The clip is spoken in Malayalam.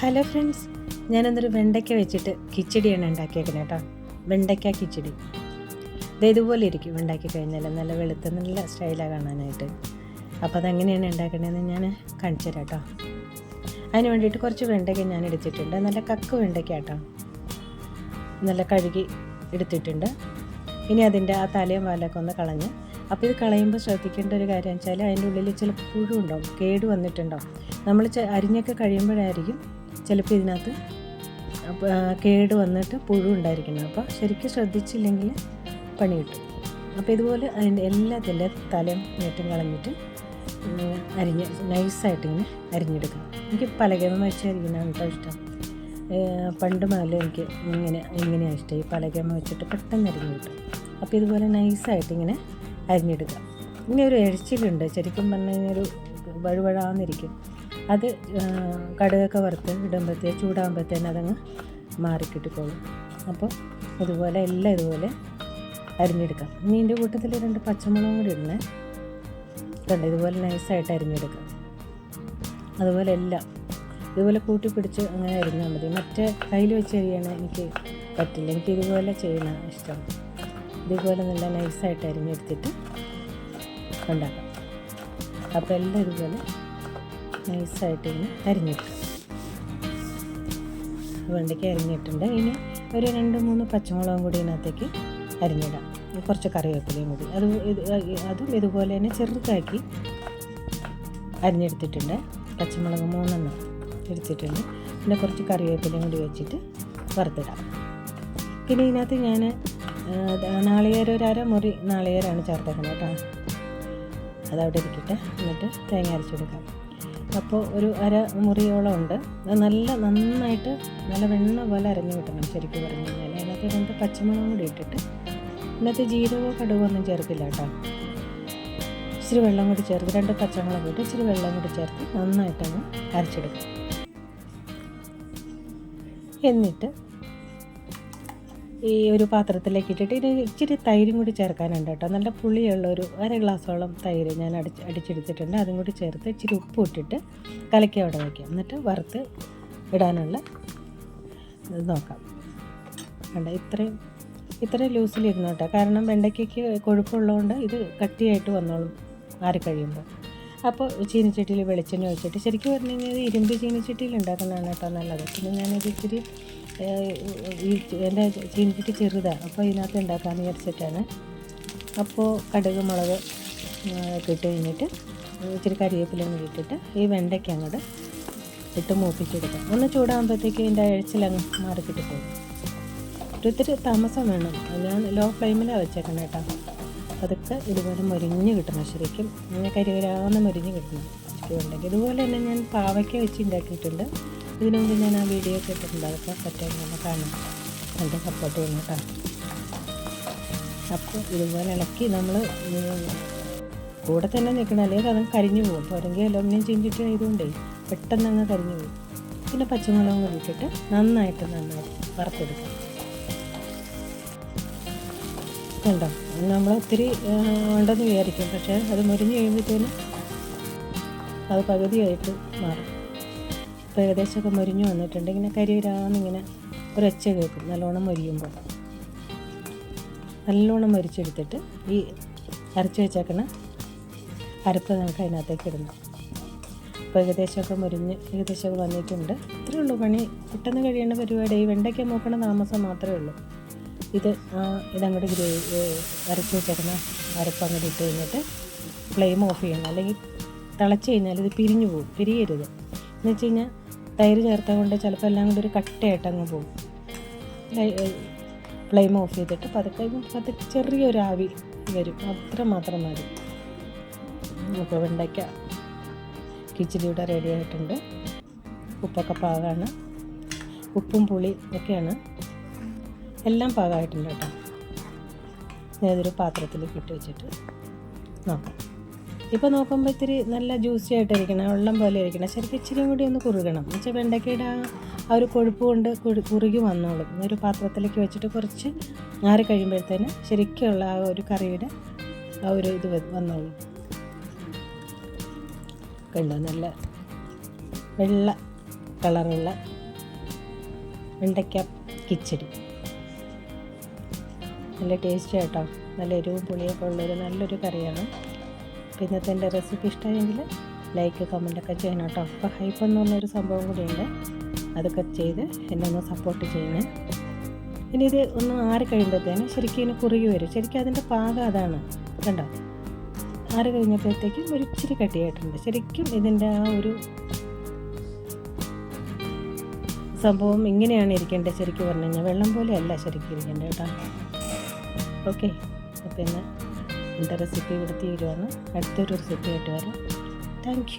ഹലോ ഫ്രണ്ട്സ് ഞാനൊന്നൊരു വെണ്ടയ്ക്ക വെച്ചിട്ട് കിച്ചടിയാണ് ഉണ്ടാക്കിയേക്കുന്നത് കേട്ടോ. വെണ്ടയ്ക്ക കിച്ചടി. ഇത് ഇതുപോലെ ഇരിക്കും ഉണ്ടാക്കി കഴിഞ്ഞാൽ. നല്ല വെളുത്ത നല്ല സ്റ്റൈലാണ് കാണാനായിട്ട്. അപ്പോൾ അതെങ്ങനെയാണ് ഉണ്ടാക്കേണ്ടതെന്ന് ഞാൻ കാണിച്ചു തരാം കേട്ടോ. അതിന് വേണ്ടിയിട്ട് കുറച്ച് വെണ്ടയ്ക്ക ഞാൻ എടുത്തിട്ടുണ്ട്. നല്ല കക്ക് വെണ്ടയ്ക്ക കേട്ടോ. നല്ല കഴുകി എടുത്തിട്ടുണ്ട്. ഇനി അതിന്റെ ആ തലയും വാലൊക്കെ ഒന്ന് കളഞ്ഞ്. അപ്പോൾ ഇത് കളയുമ്പോൾ ശ്രദ്ധിക്കേണ്ട ഒരു കാര്യം വെച്ചാൽ അതിന്റെ ഉള്ളിൽ ചില പുഴു ഉണ്ടാവും കേട് വന്നിട്ടുണ്ടാവും. നമ്മൾ അരിഞ്ഞൊക്കെ കഴിയുമ്പോഴായിരിക്കും ചിലപ്പോൾ ഇതിനകത്ത് കേട് വന്നിട്ട് പുഴു ഉണ്ടായിരിക്കണം. അപ്പോൾ ശരിക്കും ശ്രദ്ധിച്ചില്ലെങ്കിൽ പണി കിട്ടും. അപ്പോൾ ഇതുപോലെ അതിന്റെ എല്ലാത്തിന്റെ തലയും നേട്ടം കളഞ്ഞിട്ട് അരിഞ്ഞ് നൈസായിട്ട് ഇങ്ങനെ അരിഞ്ഞെടുക്കാം എനിക്ക് പലകമ വെച്ച് അരിക്കുന്നതാണ് കേട്ടോ ഇഷ്ടം. പണ്ട് മുതൽ എനിക്ക് ഇങ്ങനെ ഇങ്ങനെയാണ് ഇഷ്ടം. ഈ പലകമ വെച്ചിട്ട് പെട്ടെന്ന് അരിഞ്ഞ് കിട്ടും. അപ്പോൾ ഇതുപോലെ നൈസായിട്ട് ഇങ്ങനെ അരിഞ്ഞെടുക്കാം ഇനി ഒരു എഴിച്ചിലുണ്ട് ശരിക്കും പറഞ്ഞു കഴിഞ്ഞാൽ ഒരു വഴുവഴാന്നിരിക്കും. അത് കടുകൊക്കെ വറുത്ത് ഇടുമ്പോഴത്തേ ചൂടാകുമ്പോഴത്തേന് അതങ്ങ് മാറിക്കിട്ടിക്കോളും അപ്പോൾ ഇതുപോലെ എല്ലാം ഇതുപോലെ അരിഞ്ഞെടുക്കാം. ഇതിന്റെ കൂട്ടത്തിൽ രണ്ട് പച്ചമുളകും കൂടി ഇടണേ കണ്ടോ ഇതുപോലെ നൈസായിട്ട് അരിഞ്ഞെടുക്കാം. അതുപോലെ എല്ലാം ഇതുപോലെ കൂട്ടി പിടിച്ച് അങ്ങനെ അരിഞ്ഞാൽ മതി. മറ്റേ കയ്യിൽ വെച്ച് അരിയാണ് എനിക്ക് പറ്റില്ല. എനിക്ക് ഇതുപോലെ ചെയ്യണ ഇഷ്ടം. ഇതുപോലെ നല്ല നൈസായിട്ട് അരിഞ്ഞെടുത്തിട്ട് ഉണ്ടാക്കാം. അപ്പോൾ എല്ലാം ഇതുപോലെ നൈസായിട്ട് ഇങ്ങനെ അരിഞ്ഞിട്ട് വെണ്ടയ്ക്ക് അരിഞ്ഞിട്ടുണ്ട്. ഇനി ഒരു രണ്ട് മൂന്ന് പച്ചമുളകും കൂടി ഇതിനകത്തേക്ക് അരിഞ്ഞിടാം. കുറച്ച് കറിവേപ്പിലയും കൂടി. അത് അതും ഇതുപോലെ തന്നെ ചെറുതാക്കി അരിഞ്ഞെടുത്തിട്ടുണ്ട്. പച്ചമുളക് മൂന്നെണ്ണം എടുത്തിട്ടുണ്ട്. പിന്നെ കുറച്ച് കറിവേപ്പിലയും കൂടി വെച്ചിട്ട് വറുത്തിടാം. പിന്നെ ഇതിനകത്ത് ഞാൻ നാളികേരം ഒരു അര മുറി നാളികേരമാണ് ചേർത്തേക്കുന്നത് കേട്ടോ. അതവിടെ ഇരിക്കട്ടെ. എന്നിട്ട് തേങ്ങ അരച്ചെടുക്കാം അപ്പോൾ ഒരു അര മുറിയോളം ഉണ്ട്. നല്ല നന്നായിട്ട് നല്ല വെണ്ണ പോലെ അരഞ്ഞു കിട്ടണം ശരിക്കും പറഞ്ഞു കഴിഞ്ഞാൽ. അതിനകത്ത് രണ്ട് പച്ചമുളകും കൂടി ഇട്ടിട്ട് ഇന്നത്തെ ജീരകമോ കടുകോ ഒന്നും ചേർക്കില്ല കേട്ടോ. ഇച്ചിരി വെള്ളം കൂടി ചേർത്ത് രണ്ട് പച്ചമുളക് ഇട്ട് ഇച്ചിരി വെള്ളം കൂടി ചേർത്ത് നന്നായിട്ടങ്ങ് അരച്ചെടുക്കും. എന്നിട്ട് ഈ ഒരു പാത്രത്തിലേക്ക് ഇട്ടിട്ട് ഇത് ഇച്ചിരി തൈരും കൂടി ചേർക്കാനുണ്ട് കേട്ടോ. നല്ല പുളിയുള്ള ഒരു അര ഗ്ലാസ്സോളം തൈര് ഞാൻ അടിച്ച് അടിച്ചെടുത്തിട്ടുണ്ട്. അതും കൂടി ചേർത്ത് ഇച്ചിരി ഉപ്പ് ഇട്ടിട്ട് കലക്കി അവിടെ വയ്ക്കാം എന്നിട്ട് വറുത്ത് ഇടാനുള്ള ഇത് നോക്കാം. വേണ്ട ഇത്രയും ഇത്രയും ലൂസിലിരുന്നു കേട്ടോ കാരണം വെണ്ടയ്ക്കയ്ക്ക് കൊഴുപ്പുള്ളതുകൊണ്ട് ഇത് കട്ടിയായിട്ട് വന്നോളും ആറി കഴിയുമ്പോൾ. അപ്പോൾ ചീനിച്ചട്ടിയിൽ വെളിച്ചെണ്ണ ഒഴിച്ചിട്ട് ശരിക്കും പറഞ്ഞു കഴിഞ്ഞാൽ ഇരുമ്പ് ചീനിച്ചട്ടിയിൽ ഉണ്ടാക്കുന്നതാണ് കേട്ടോ നല്ലത്. പിന്നെ ഞാനത് ഇച്ചിരി ഈ എന്റെ ചീനിച്ചട്ടി ചെറുതാണ് അപ്പോൾ ഇതിനകത്ത് ഉണ്ടാക്കാമെന്ന് വിചാരിച്ചിട്ടാണ്. അപ്പോൾ കടുക് മുളക് ഇട്ട് കഴിഞ്ഞിട്ട് ഇച്ചിരി കരിവേപ്പിലയും കൂടി ഇട്ടിട്ട് ഈ വെണ്ടയ്ക്ക് അങ്ങോട്ട് ഇട്ട് മൂപ്പിച്ചെടുക്കാം. ഒന്ന് ചൂടാകുമ്പോഴത്തേക്ക് ഇതിന്റെ അഴിച്ചിലങ്ങ് മാറി പോകും. ഒത്തിരി താമസം വേണം. ഞാൻ ലോ ഫ്ലെയിമിലാണ് വെച്ചേക്കണം കേട്ടോ. അതൊക്കെ ഇതുപോലെ മൊരിഞ്ഞ് കിട്ടണം ശരിക്കും. അങ്ങനെ കരികരാന്ന് മൊരിഞ്ഞ് കിട്ടണം. ഉണ്ടെങ്കിൽ ഇതുപോലെ തന്നെ ഞാൻ പാവയ്ക്ക വെച്ച് ഉണ്ടാക്കിയിട്ടുണ്ട്. ഇതിനു മുമ്പ് ഞാൻ ആ വീഡിയോ ഒക്കെ ഇട്ടിട്ടുണ്ട്. അതൊക്കെ പറ്റാൻ നമ്മൾ കാണാം. നല്ല സപ്പോർട്ട് ചെയ്യണം കേട്ടോ. അപ്പോൾ ഇതുപോലെ ഇളക്കി നമ്മൾ കൂടെ തന്നെ നിൽക്കണം. അല്ലെങ്കിൽ അതങ്ങ് കരിഞ്ഞു പോകും. പോരെങ്കിൽ അലുമിനിയം ചീഞ്ചിട്ട് ആയതുകൊണ്ടേ പെട്ടെന്ന് അങ്ങ് കരിഞ്ഞു പോകും. പിന്നെ പച്ചമുളകും കൂടി ഇട്ടിട്ട് നന്നായിട്ട് നന്നായിട്ട് വറുത്തെടുക്കും. കണ്ടോ? നമ്മൾ ഒത്തിരി ഉണ്ടെന്ന് വിചാരിക്കും. പക്ഷേ അത് മുരിഞ്ഞ് കഴിയുമ്പോഴത്തേനും അത് പകുതിയായിട്ട് മാറും. ഇപ്പോൾ ഏകദേശമൊക്കെ മുരിഞ്ഞു വന്നിട്ടുണ്ട് ഇങ്ങനെ കരിവരാന്നിങ്ങനെ ഒരൊച്ച കേൾക്കും. നല്ലോണം മൊരിയുമ്പോൾ. നല്ലോണം മരിച്ചെടുത്തിട്ട് ഈ അരച്ച് വെച്ചേക്കണ അരപ്പ് നമുക്ക് അതിനകത്തേക്ക് ഇടണം. അപ്പോൾ ഏകദേശമൊക്കെ മുരിഞ്ഞ് ഏകദേശമൊക്കെ വന്നിട്ടുണ്ട്. ഇത്രയേ ഉള്ളൂ പണി. പെട്ടെന്ന് കഴിയേണ്ട പരിപാടി. ഈ വെണ്ടയ്ക്ക നോക്കണ താമസം മാത്രമേ ഉള്ളൂ. ഇത് ഇതങ്ങോട്ട് ഗ്രേവി അരച്ച് വെച്ചേക്കണ അരപ്പ് അങ്ങോട്ട് ഇട്ട് കഴിഞ്ഞിട്ട് ഫ്ലെയിം ഓഫ് ചെയ്യണം. അല്ലെങ്കിൽ തിളച്ച് കഴിഞ്ഞാൽ ഇത് പിരിഞ്ഞു പോകും. പിരിയരുത്. എന്ന് വെച്ച് കഴിഞ്ഞാൽ തൈര് ചേർത്ത കൊണ്ട് ചിലപ്പോൾ എല്ലാം കൂടി ഒരു കട്ടയായിട്ട് അങ്ങ് പോകും. ഫ്ലെയിം ഓഫ് ചെയ്തിട്ട് പതുക്കെ പതുക്കെ ചെറിയൊരു ആവി വരും. അത്ര മാത്രം മതി. അപ്പോൾ വെണ്ടയ്ക്ക കിച്ചടിയുടെ റെഡി ആയിട്ടുണ്ട്. ഉപ്പൊക്കെ പാകമാണ് ഉപ്പും പുളി ഒക്കെയാണ്. എല്ലാം പാകമായിട്ടുണ്ട് കേട്ടോ. ഞാൻ പാത്രത്തിൽ കിട്ടി വെച്ചിട്ട് നോക്കാം. ഇപ്പോൾ നോക്കുമ്പോൾ ഇത്തിരി നല്ല ജ്യൂസി ആയിട്ടിരിക്കണം വെള്ളം പോലെ ഇരിക്കണം. ശരിക്കും ഇച്ചിരി കൂടി ഒന്ന് കുറുകണം. എന്നുവെച്ചാൽ വെണ്ടയ്ക്കയുടെ ആ ഒരു കൊഴുപ്പ് കൊണ്ട് കുറുകി വന്നോളും. ഒരു പാത്രത്തിലേക്ക് വെച്ചിട്ട് കുറച്ച് ആറി കഴിയുമ്പോഴത്തേന് ശരിക്കുള്ള ആ ഒരു കറിയുടെ ആ ഒരു ഇത് വന്നോളും. കണ്ടോ? നല്ല വെള്ള കളറുള്ള വെണ്ടയ്ക്ക കിച്ചടി. നല്ല ടേസ്റ്റ് കേട്ടോ നല്ല എരിവും പുളിയൊക്കെ ഉള്ളൊരു നല്ലൊരു കറിയാണ്. അപ്പോൾ ഇന്നത്തെ എന്റെ റെസിപ്പി ഇഷ്ടമായെങ്കിൽ ലൈക്ക് കമന്റൊക്കെ ചെയ്യണം കേട്ടോ. അപ്പോൾ ഹൈപ്പ് എന്ന് പറഞ്ഞൊരു സംഭവം കൂടിയുണ്ട്. അതൊക്കെ ചെയ്ത് എന്നെ ഒന്ന് സപ്പോർട്ട് ചെയ്യണേ ഇനി ഇത് ഒന്ന് ആറി കഴിയുമ്പോഴത്തേന് ശരിക്കും ഇതിന് കുറുകി വരും. ശരിക്കും അതിന്റെ പാകം അതാണ്. കണ്ടോ? ആറി കഴിഞ്ഞപ്പോഴത്തേക്കും ഒരു ഇച്ചിരി കട്ടിയായിട്ടുണ്ട്. ശരിക്കും ഇതിന്റെ ആ ഒരു സംഭവം ഇങ്ങനെയാണ് ഇരിക്കേണ്ടത് ശരിക്കും പറഞ്ഞു കഴിഞ്ഞാൽ. വെള്ളം പോലെയല്ല ശരിക്കും ഇരിക്കേണ്ടത് കേട്ടോ. ഓക്കെ അപ്പോൾ ഇന്ന് എന്റെ റെസിപ്പി ഇവിടെ തീരുവാണ്. അടുത്തൊരു റെസിപ്പി ആയിട്ട് വരാം. താങ്ക്